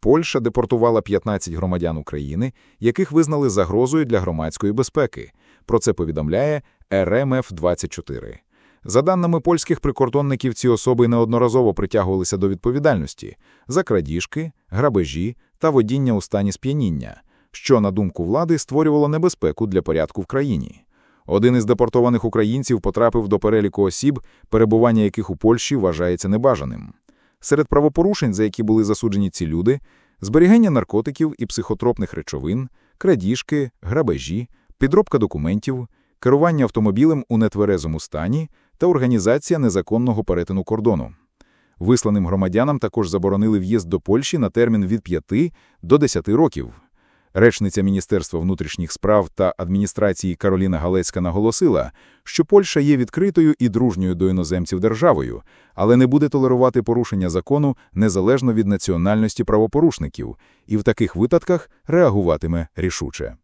Польща депортувала 15 громадян України, яких визнали загрозою для громадської безпеки. Про це повідомляє РМФ-24. За даними польських прикордонників, ці особи неодноразово притягувалися до відповідальності за крадіжки, грабежі та водіння у стані сп'яніння, що, на думку влади, створювало небезпеку для порядку в країні. Один із депортованих українців потрапив до переліку осіб, перебування яких у Польщі вважається небажаним. Серед правопорушень, за які були засуджені ці люди, зберігання наркотиків і психотропних речовин, крадіжки, грабежі, підробка документів, керування автомобілем у нетверезому стані та організація незаконного перетину кордону. Висланим громадянам також заборонили в'їзд до Польщі на термін від 5 до 10 років. Речниця Міністерства внутрішніх справ та адміністрації Кароліна Галецька наголосила, що Польща є відкритою і дружньою до іноземців державою, але не буде толерувати порушення закону незалежно від національності правопорушників, і в таких випадках реагуватиме рішуче.